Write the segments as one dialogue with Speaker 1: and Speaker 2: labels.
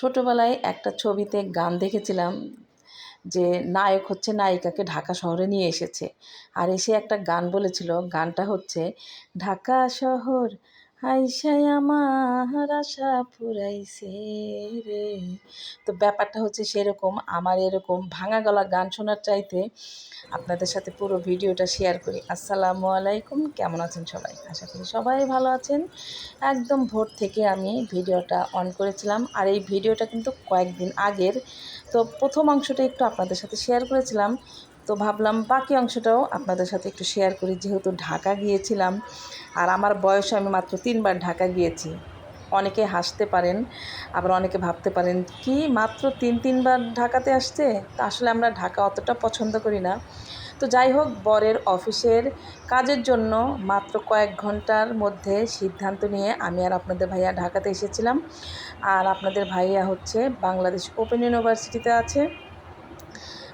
Speaker 1: ছোটোবেলায় একটা ছবিতে গান দেখেছিলাম যে নায়ক হচ্ছে নায়িকাকে ঢাকা শহরে নিয়ে এসেছে। আর এসে একটা গান বলেছিল, গানটা হচ্ছে, ঢাকা শহর আইসাই আমার আশা পুরাইছে রে। তো ব্যাপারটা হচ্ছে সেরকম, আমার এরকম ভাঙা গলা গান শোনার চাইতে আপনাদের সাথে পুরো ভিডিওটা শেয়ার করি। আসসালামু আলাইকুম, কেমন আছেন সবাই? আশা করি সবাই ভালো আছেন। একদম ভোর থেকে আমি ভিডিওটা অন করেছিলাম, আর এই ভিডিওটা কিন্তু কয়েকদিন আগের। তো প্রথম অংশটা একটু আপনাদের সাথে শেয়ার করেছিলাম তো ভাবলাম বাকি অংশটাও আপনাদের সাথে একটু শেয়ার করি। যেহেতু ঢাকা গিয়েছিলাম, আর আমার বয়সে আমি মাত্র তিনবার ঢাকা গিয়েছি। অনেকে হাসতে পারেন, আবার অনেকে ভাবতে পারেন, কি মাত্র তিন, তিনবার ঢাকাতে আসছে? তা আসলে আমরা ঢাকা অতটা পছন্দ করি না। তো যাই হোক, বরের অফিসের কাজের জন্য মাত্র কয়েক ঘণ্টার মধ্যে সিদ্ধান্ত নিয়ে আমি আর আপনাদের ভাইয়া ঢাকাতে এসেছিলাম। আর আপনাদের ভাইয়া হচ্ছে বাংলাদেশ ওপেন ইউনিভার্সিটিতে আছে।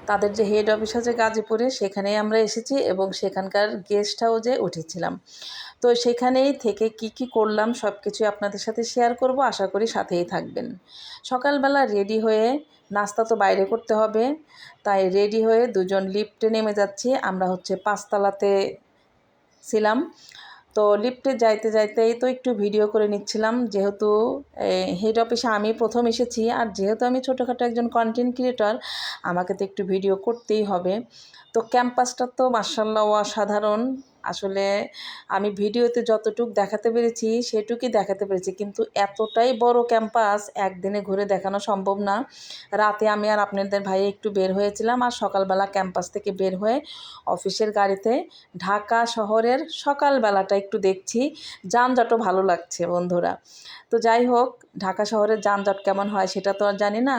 Speaker 1: তাদের যে হেড অফিস আছে গাজীপুরে, সেখানেই আমরা এসেছি এবং সেখানকার গেস্ট হাউসে উঠেছিলাম। তো সেখানেই থেকে কি কি করলাম সব কিছুই আপনাদের সাথে শেয়ার করব, আশা করি সাথেই থাকবেন। সকালবেলা রেডি হয়ে নাস্তা তো বাইরে করতে হবে, তাই রেডি হয়ে দুজন লিফটে নেমে যাচ্ছি। আমরা হচ্ছে পাঁচতলাতে ছিলাম। তো লিফটে যাইতে যাইতেই তো একটু ভিডিও করে নিচ্ছিলাম। যেহেতু হেড অফিসে আমি প্রথম এসেছি আর যেহেতু আমি ছোটোখাটো একজন কন্টেন্ট ক্রিয়েটর আমাকে তো একটু ভিডিও করতেই হবে। তো ক্যাম্পাসটা তো মার্শাল্লাহ অসাধারণ। আসলে আমি ভিডিওতে যতটুক দেখাতে পেরেছি, সেটুকুই দেখাতে পেরেছি। কিন্তু এতটাই বড় ক্যাম্পাস একদিনে ঘুরে দেখানো সম্ভব না। রাতে আমি আর আপনাদের ভাই একটু বের হয়েছিলাম আর সকালবেলা ক্যাম্পাস থেকে বের হয়ে অফিসের গাড়িতে ঢাকা শহরের সকালবেলাটা একটু দেখছি। যানজটও ভালো লাগছে বন্ধুরা। তো যাই হোক, ঢাকা শহরের যানজট কেমন হয় সেটা তো আর জানি না।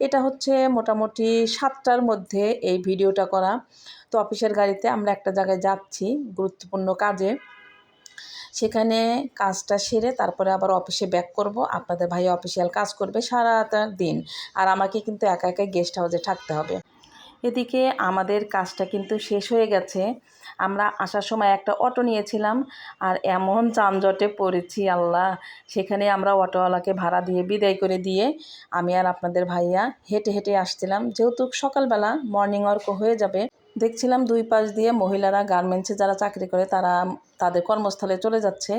Speaker 1: এটা হচ্ছে মোটামুটি সাতটার মধ্যে এই ভিডিওটা করা। তো অফিসের গাড়িতে আমরা একটা জায়গায় যাচ্ছি গুরুত্বপূর্ণ কাজে। সেখানে কাজটা সেরে তারপরে আবার অফিসে ব্যাক করব। আপনাদের ভাই অফিসিয়াল কাজ করবে সারাটা দিন। আর আমাকে কিন্তু একা একাই গেস্ট হাউসে থাকতে হবে। এদিকে আমাদের কাজটা কিন্তু শেষ হয়ে গেছে। আমরা আসার সময় একটা অটো নিয়েছিলাম আর এমন যানজটে পড়েছি, আল্লাহ। সেখানে আমরা অটোওয়ালাকে ভাড়া দিয়ে, বিদায় করে দিয়ে আমি আর আপনাদের ভাইয়া হেঁটে হেঁটে আসছিলাম। যেহেতু সকালবেলা মর্নিং ওয়ার্ক হয়ে যাবে দেখছিলাম দুই পাশ দিয়ে মহিলারা গার্মেন্টসে যারা চাকরি করে, তারা তাদের কর্মস্থলে চলে যাচ্ছে।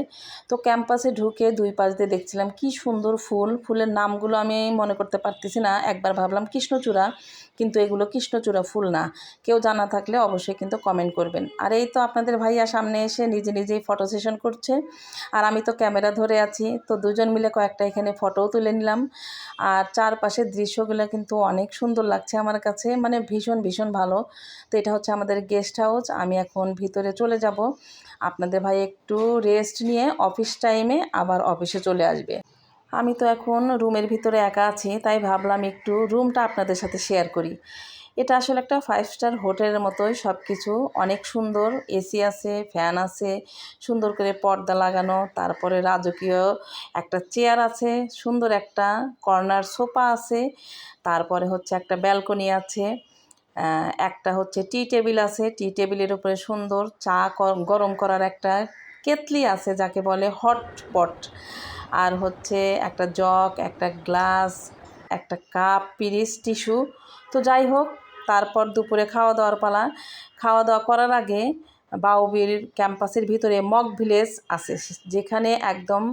Speaker 1: তো ক্যাম্পাসে ঢুকে দুই পাশ দিয়ে দেখছিলাম কি সুন্দর ফুল। ফুলের নামগুলো আমি মনে করতে পারতেছি না। একবার ভাবলাম কৃষ্ণচূড়া, কিন্তু এগুলো কৃষ্ণচূড়া ফুল না। কেউ জানা থাকলে অবশ্যই কিন্তু কমেন্ট করবেন। আর এই তো আপনাদের ভাইয়া সামনে এসে নিজে নিজেই ফটো সেশন করছে। আর আমি তো ক্যামেরা ধরে আছি। তো দুজন মিলে কয়েকটা এখানে ফটোও তুলে নিলাম। আর চারপাশের দৃশ্যগুলো কিন্তু অনেক সুন্দর লাগছে আমার কাছে। মানে ভীষণ ভীষণ ভালো। তো এটা হচ্ছে আমাদের গেস্ট হাউস আমি এখন ভিতরে চলে যাব। আপনাদের ভাই একটু রেস্ট নিয়ে অফিস টাইমে আবার অফিসে চলে আসবে। আমি তো এখন রুমের ভিতরে একা আছি, তাই ভাবলাম একটু রুমটা আপনাদের সাথে শেয়ার করি। এটা আসলে একটা ফাইভ স্টার হোটেলের মতোই সব কিছু অনেক সুন্দর এসি আছে ফ্যান আছে, সুন্দর করে পর্দা লাগানো, তারপরে রাজকীয় একটা চেয়ার আছে, সুন্দর একটা কর্নার সোফা আছে, তারপরে হচ্ছে একটা ব্যালকনি আছে। একটা হচ্ছে টি টেবিল আছে। টি টেবিলের উপরে সুন্দর চা গরম করার একটা কেতলি আছে যাকে বলে হটপট আর হচ্ছে একটা জগ একটা গ্লাস একটা কাপ পিরিস টিস্যু তো যাই হোক, তারপর দুপুরে খাওয়া দাওয়ার পালা। খাওয়া দাওয়া করার আগে বাউবির ক্যাম্পাসের ভিতরে মক ভিলেজ আছে, যেখানে একদম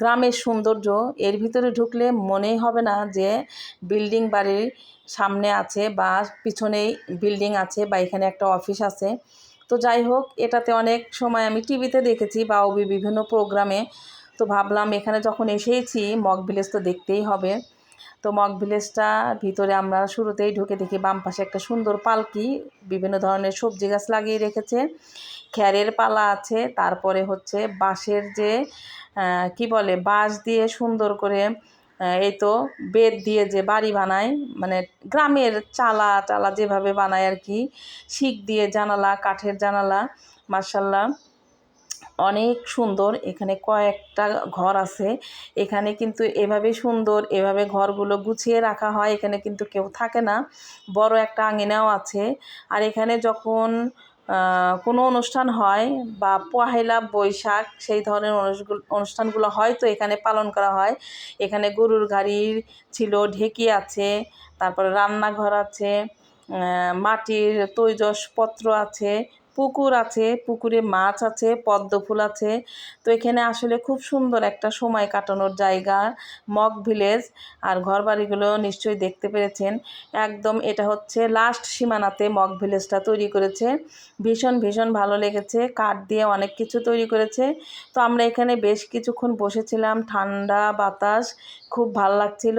Speaker 1: গ্রামের সৌন্দর্য। এর ভিতরে ঢুকলে মনেই হবে না যে বিল্ডিং বাড়ির সামনে আছে বা পিছনেই বিল্ডিং আছে বা এখানে একটা অফিস আছে। তো যাই হোক, এটাতে অনেক সময় আমি টিভিতে দেখেছি বাউবি বিভিন্ন প্রোগ্রামে। তো ভাবলাম এখানে যখন এসেইছি মক ভিলেজ তো দেখতেই হবে। তো মক ভিলেজটা ভিতরে আমরা শুরুতেই ঢুকে দেখি বাম পাশে একটা সুন্দর পালকি, বিভিন্ন ধরনের সবজি গাছ লাগিয়ে রেখেছে। খ্যারের পালা আছে, তারপরে হচ্ছে বাঁশের যে কি বলে, বাঁশ দিয়ে সুন্দর করে এই তো বেদ দিয়ে যে বাড়ি বানায় মানে গ্রামের চালা টালা যেভাবে বানায় আর কি, শিক দিয়ে জানালা, কাঠের জানালা মার্শাল্লাহ অনেক সুন্দর। এখানে কয়েকটা ঘর আছে। এখানে কিন্তু এভাবে সুন্দর, এভাবে ঘরগুলো গুছিয়ে রাখা হয়। এখানে কিন্তু কেউ থাকে না। বড় একটা আঙিনাও আছে। আর এখানে যখন কোনো অনুষ্ঠান হয় বা পহেলা বৈশাখ, সেই ধরনের অনুষ্ঠানগুলো- হয়তো এখানে পালন করা হয়। এখানে গরুর গাড়ির ছিল, ঢেকি আছে, তারপরে রান্নাঘর আছে মাটির তৈজসপত্র আছে পুকুর আছে, পুকুরে মাছ আছে, পদ্ম ফুল আছে। তো এখানে আসলে খুব সুন্দর একটা সময় কাটানোর জায়গা, মগ ভিলেজ। আর ঘরবাড়িগুলো নিশ্চয়ই দেখতে পেরেছেন। একদম এটা হচ্ছে লাস্ট সীমানাতে মগ ভিলেজটা তৈরি করেছে। ভীষণ ভীষণ ভালো লেগেছে। কাঠ দিয়ে অনেক কিছু তৈরি করেছে। তো আমরা এখানে বেশ কিছুক্ষণ বসেছিলাম। ঠান্ডা বাতাস, খুব ভালো লাগছিল।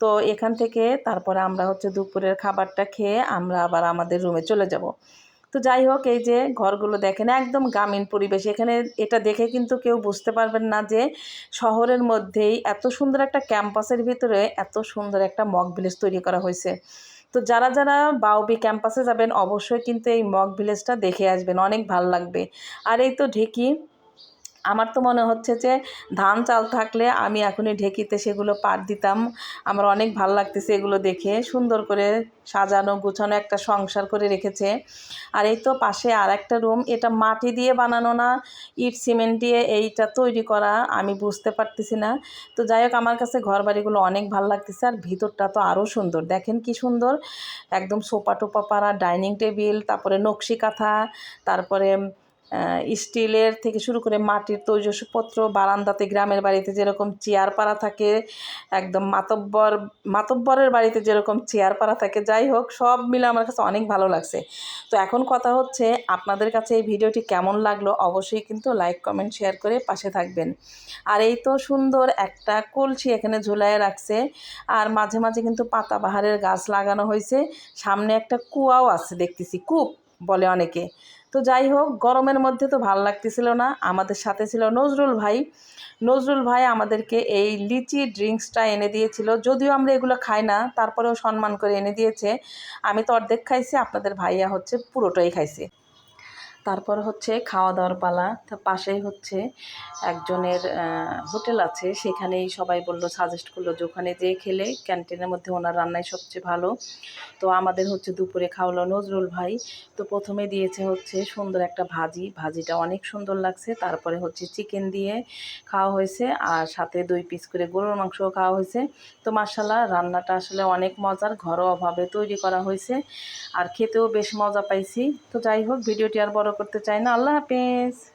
Speaker 1: তো এখান থেকে তারপরে আমরা হচ্ছে দুপুরের খাবারটা খেয়ে আমরা আবার আমাদের রুমে চলে যাব। তো যাই হোক এই যে ঘরগুলো দেখেন, একদম গ্রামীণ পরিবেশ। এখানে এটা দেখে কিন্তু কেউ বুঝতে পারবেন না যে শহরের মধ্যেই এত সুন্দর একটা ক্যাম্পাসের ভিতরে এত সুন্দর একটা মক ভিলেজ তৈরি করা হয়েছে। তো যারা যারা বাউবি ক্যাম্পাসে যাবেন, অবশ্যই কিন্তু এই মক ভিলেজটা দেখে আসবেন, অনেক ভালো লাগবে। আর এই তো ঢেকি আমার তো মনে হচ্ছে যে ধান চাল থাকলে আমি এখনই ঢেকিতে সেগুলো পাট দিতাম। আমার অনেক ভালো লাগতেছে এগুলো দেখে। সুন্দর করে সাজানো, গুছানো একটা সংসার করে রেখেছে। আর এই তো পাশে আর একটা রুম। এটা মাটি দিয়ে বানানো না, ইট, সিমেন্ট দিয়ে এইটা তৈরি করা। আমি বুঝতে পারতেছি না। তো যাই হোক, আমার কাছে ঘর বাড়িগুলো অনেক ভালো লাগতেছে আর ভিতরটা তো আরও সুন্দর। দেখেন কি সুন্দর। একদম সোপা টোপা পাড়া, ডাইনিং টেবিল, তারপরে নকশি কাঁথা, তারপরে স্টিলের থেকে শুরু করে মাটির তৈজসপত্র, বারান্দাতে গ্রামের বাড়িতে যেরকম চেয়ার পাড়া থাকে, একদম মাতব্বর, মাতব্বরের বাড়িতে যেরকম চেয়ার পাড়া থাকে, যাই হোক, সব মিলে আমার কাছে অনেক ভালো লাগছে। তো এখন কথা হচ্ছে আপনাদের কাছে এই ভিডিওটি কেমন লাগল অবশ্যই কিন্তু লাইক, কমেন্ট, শেয়ার করে পাশে থাকবেন। আর এই তো সুন্দর একটা কলসি এখানে ঝুলায় রাখছে, আর মাঝে মাঝে কিন্তু পাতাবাহারের গাছ লাগানো হয়েছে, সামনে একটা কুয়াও আছে দেখতেছি, কূপ বলে অনেকে। তো যাই হোক, গরমের মধ্যে তো ভালো লাগতেছিল না। আমাদের সাথে ছিল নজরুল ভাই। নজরুল ভাই আমাদেরকে এই লিচি ড্রিঙ্কসটা এনে দিয়েছিল। যদিও আমরা এগুলো খাই না, তারপরেও সম্মান করে এনে দিয়েছে। আমি তো অর্ধেক খাইছি, আপনাদের ভাইয়া হচ্ছে পুরোটাই খাইছে। তারপর হচ্ছে খাওয়া দাওয়ার পালা। তো পাশেই হচ্ছে একজনের হোটেল আছে। সেখানেই সবাই বলল সাজেস্ট করল যে ওখানে যেয়ে খেলে ক্যান্টিনের মধ্যে ওনার রান্নাই সবচেয়ে ভালো। তো আমাদের হচ্ছে দুপুরে খাওয়ালো নজরুল ভাই। তো প্রথমে দিয়েছে হচ্ছে সুন্দর একটা ভাজি। ভাজিটা অনেক সুন্দর লাগছে। তারপরে হচ্ছে চিকেন দিয়ে খাওয়া হয়েছে আর সাথে দুই পিস করে গরুর মাংসও খাওয়া হয়েছে। তো মার্শাল্লাহ রান্নাটা আসলে অনেক মজার। ঘরোয়াভাবে তৈরি করা হয়েছে। আর খেতেও বেশ মজা পাইছি। তো যাই হোক, ভিডিওটি আর বড় করতে চাই না। আল্লাহ হাফেজ।